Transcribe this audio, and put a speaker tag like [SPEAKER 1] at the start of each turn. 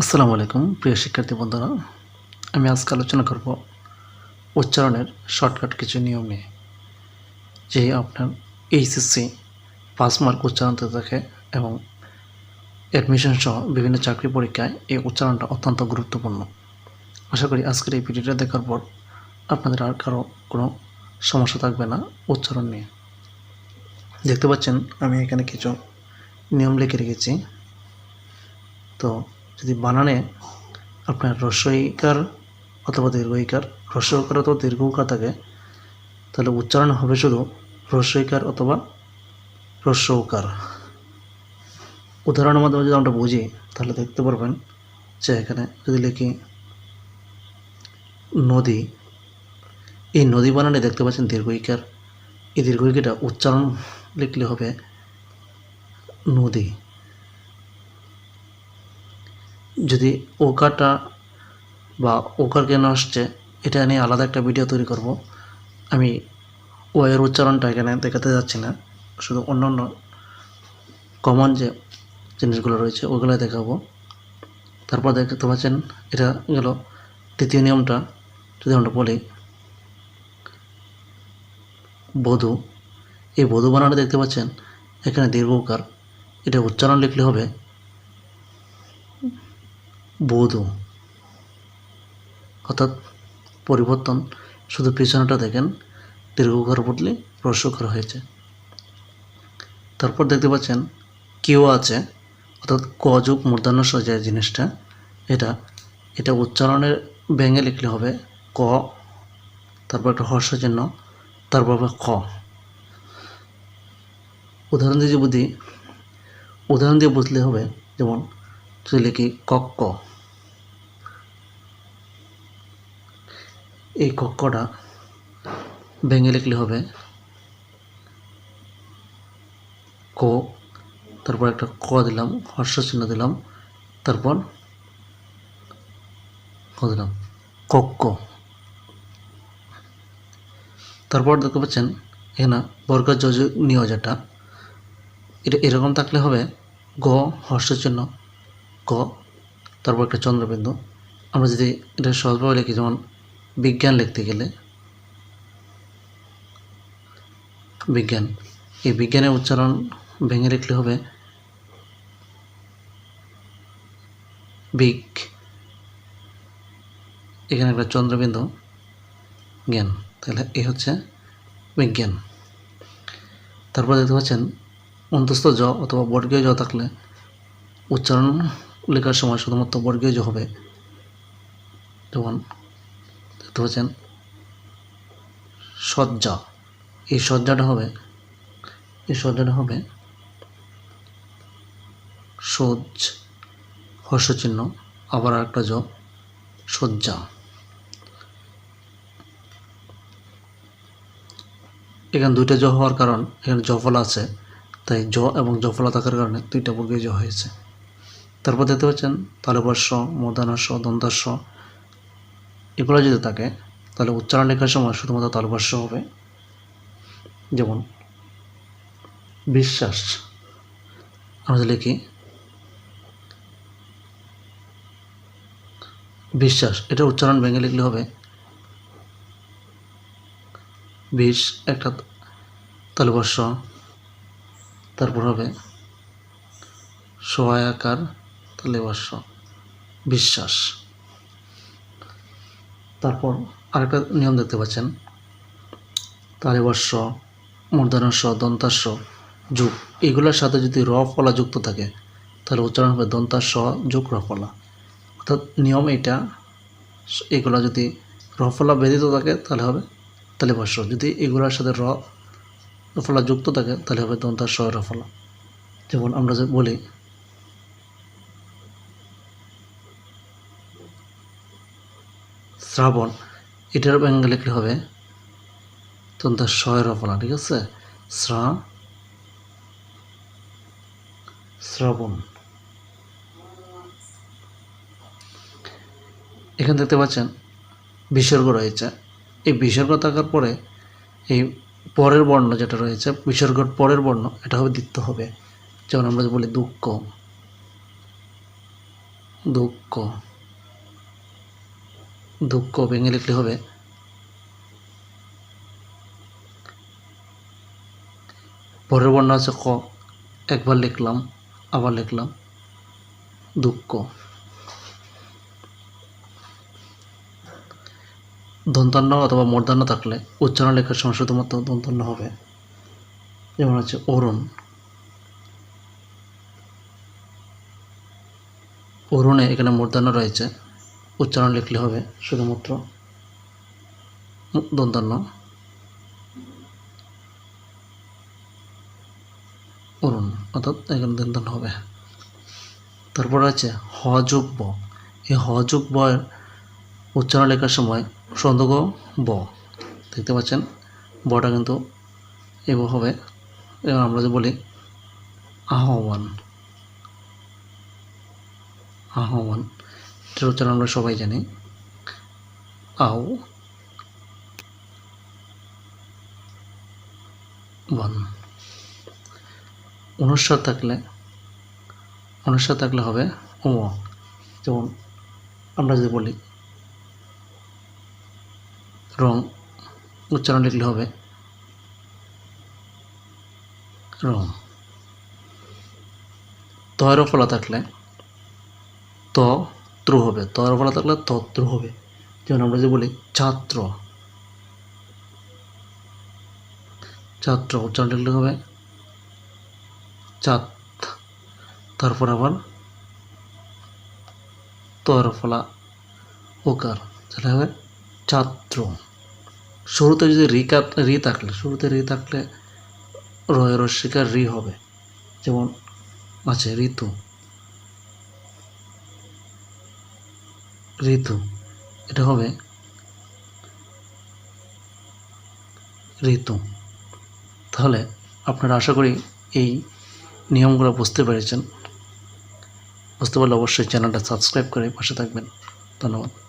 [SPEAKER 1] আসসালামু আলাইকুম, প্রিয় শিক্ষার্থী বন্ধুরা। আমি আজকে আলোচনা করব উচ্চারণের শর্টকাট কিছু নিয়ম নিয়ে। যে আপনার এইচএসসি পাস মার্ক উচ্চারণতে থাকে এবং অ্যাডমিশন সহ বিভিন্ন চাকরি পরীক্ষায় এই উচ্চারণটা অত্যন্ত গুরুত্বপূর্ণ। আশা করি আজকের এই ভিডিওটা দেখার পর আপনাদের আর কারও কোনো সমস্যা থাকবে না উচ্চারণ নিয়ে। দেখতে পাচ্ছেন, আমি এখানে কিছু নিয়ম লিখে রেখেছি। তো যদি বানানে, আপনার রস্বইকার অথবা দীর্ঘইকার রস্বইকার অথবা দীর্ঘকার থাকে, তাহলে উচ্চারণ হবে শুধু রস্বইকার অথবা রস্যকার উদাহরণের মাধ্যমে যদি আমরা বুঝি, তাহলে দেখতে পারবেন যে এখানে যদি লিখি, নদী। এই নদী বানানে দেখতে পাচ্ছেন দীর্ঘইকার। এই দীর্ঘইকারটা উচ্চারণ লিখলে হবে নদী। যদি ওকারটা বা ওকার কেন আসছে, এটা নিয়ে আলাদা একটা ভিডিও তৈরি করব। আমি ওয়ের উচ্চারণটা এখানে দেখাতে যাচ্ছি না। শুধু অন্য অন্য কমন যে জিনিসগুলো রয়েছে ওগুলো দেখাবো। তারপর দেখতে পাচ্ছেন, এটা গেল তৃতীয় নিয়মটা। যদি আমরা বলি, বধূ। এই বধূ বানানটা দেখতে পাচ্ছেন, এখানে দীর্ঘকার এটা উচ্চারণ লিখলে হবে বধূ। অর্থাৎ পরিবর্তন, শুধু পিছনেটা দেখেন দীর্ঘকার বদলে হ্রস্বকার হয়েছে। তারপর দেখতে পাচ্ছেন, কেউ আছে, অর্থাৎ ক যুগ মূর্ধন্য যে জিনিসটা, এটা এটা উচ্চারণের ব্যাঙে লিখলে হবে ক, তারপর একটা হর্ষ চিহ্ন, তারপর হবে খ। উদাহরণ দিয়ে যদি, উদাহরণ দিয়ে বুঝলে হবে, যেমন যদি লিখি কক্ক। এই কক্ষটা ভেঙে লিখলে হবে ক, তারপর একটা ক দিলাম চিহ্ন দিলাম, তারপর ক দিলাম, কক্ক। তারপর দেখতে পাচ্ছেন, এখানে বর্গ যোজ নিয় এটা এরকম থাকলে হবে গ চিহ্ন ক, তারপর একটা চন্দ্রবিন্দু। আমরা যদি এটা সহজভাবে লিখি, যেমন বিজ্ঞান লিখতে গেলে, বিজ্ঞান, এই বিজ্ঞানের উচ্চারণ ভেঙে লিখলে হবে বিগ এখানে একটা চন্দ্রবিন্দু, জ্ঞান, তাহলে এই হচ্ছে বিজ্ঞান। তারপর দেখতে পাচ্ছেন, অন্তস্থ জ অথবা বর্গীয় জ থাকলে উচ্চারণ লেখার সময় শুধুমাত্র বর্গীয় হবে। যেমন দেখতে পাচ্ছেন, সজ্জা। এই সজ্জাটা হবে, এই সজ্জাটা হবে সজ্জ হর্ষ চিহ্ন আবার একটা জ, সজ্জা। এখানে দুইটা জ হওয়ার কারণ, এখানে জফলা আছে, তাই জ এবং জফলা থাকার কারণে দুইটা বর্গে জ হয়েছে। তারপর দেখতে পাচ্ছেন তালবর্ষ মূর্ধনাস্য দন্তাস্য এগুলো যদি থাকে, তাহলে উচ্চারণ লেখার সময় শুধুমাত্র তালবর্ষ হবে। যেমন, বিশ্বাস। আমরা লিখি, বিশ্বাস, এটা উচ্চারণ ভেঙে লিখলে হবে, বিষ একটা তালবর্ষ, তারপর হবে, সহায়াকার তালেবর্ষ বিশ্বাস। তারপর আরেকটা নিয়ম দেখতে পাচ্ছেন। তালেবর্ষ মূর্ধনস্য দন্তাস্য, যুগ। এগুলোর সাথে যদি র ফলা যুক্ত থাকে, তাহলে উচ্চারণ হবে দন্তাস্য, যুগ, র ফলা। অর্থাৎ নিয়ম এটা, এগুলো যদি র ফলা ব্যতীত থাকে, তাহলে হবে তালেবর্ষ যদি এগুলোর সাথে র ফলা যুক্ত থাকে, তাহলে হবে দন্তাস্য, র ফলা। যেমন আমরা যে বলি শ্রাবণ এটার ব্যঙ্গে লিখলে হবে তখন তার শয়ের ফলা ঠিক আছে? শ্রা, শ্রাবণ। এখানে দেখতে পাচ্ছেন, বিসর্গ রয়েছে। এই বিসর্গ থাকার পরে এই পরের বর্ণ যেটা রয়েছে, বিসর্গর পরের বর্ণ, এটা হবে দিতে হবে। যেমন আমরা বলি দুঃখ। দুঃখ। দুঃখ ভেঙে লিখলে হবে। পরের বর্ণ আছে ক, একবার লিখলাম, আবার লিখলাম। দুঃখ। দন্তান্ন অথবা মূর্ধন্য থাকলে উচ্চারণ লেখার সময় শুধুমাত্র দন্তান্ন হবে। যেমন হচ্ছে অরুণ। অরুণে এখানে মূর্ধন্য রয়েছে। উচ্চারণ লিখলে হবে শুধুমাত্র দন্তান্ন অরুণ, অর্থাৎ এখানে দন্তান্ন হবে। তারপর আছে হ যোগ ব এই হ যোগ ব উচ্চারণ লেখার সময় সন্দগ ব। দেখতে পাচ্ছেন, বটা কিন্তু এব হবে। এবং আমরা যে বলি আহ্বান। আহ্বান। এটার উচ্চারণ আমরা সবাই জানি। আও। বান। অনুস্বার থাকলে অনুস্বার থাকলে হবে ও যেমন আমরা যদি বলি, রং, উচ্চারণ লিখলে হবে রং। তয়ের ফলা থাকলে, ত ত্রু হবে তয়ের ফলা থাকলে তত্রু হবে। যেমন আমরা যে বলি ছাত্র ছাত্র উচ্চারণ হবে চাত তারপর আবার তয়ের ফলা ওকার, তাহলে হবে ছাত্র। শুরুতে যদি রি কাট রি থাকলে, শুরুতে রি থাকলে রয়ের রস্বীকার রি হবে। যেমন আছে ঋতু। ঋতু, এটা হবে ঋতু। তাহলে আপনারা আশা করি এই নিয়মগুলো বুঝতে পেরেছেন। বুঝতে পারলে অবশ্যই চ্যানেলটা সাবস্ক্রাইব করে পাশে থাকবেন। ধন্যবাদ।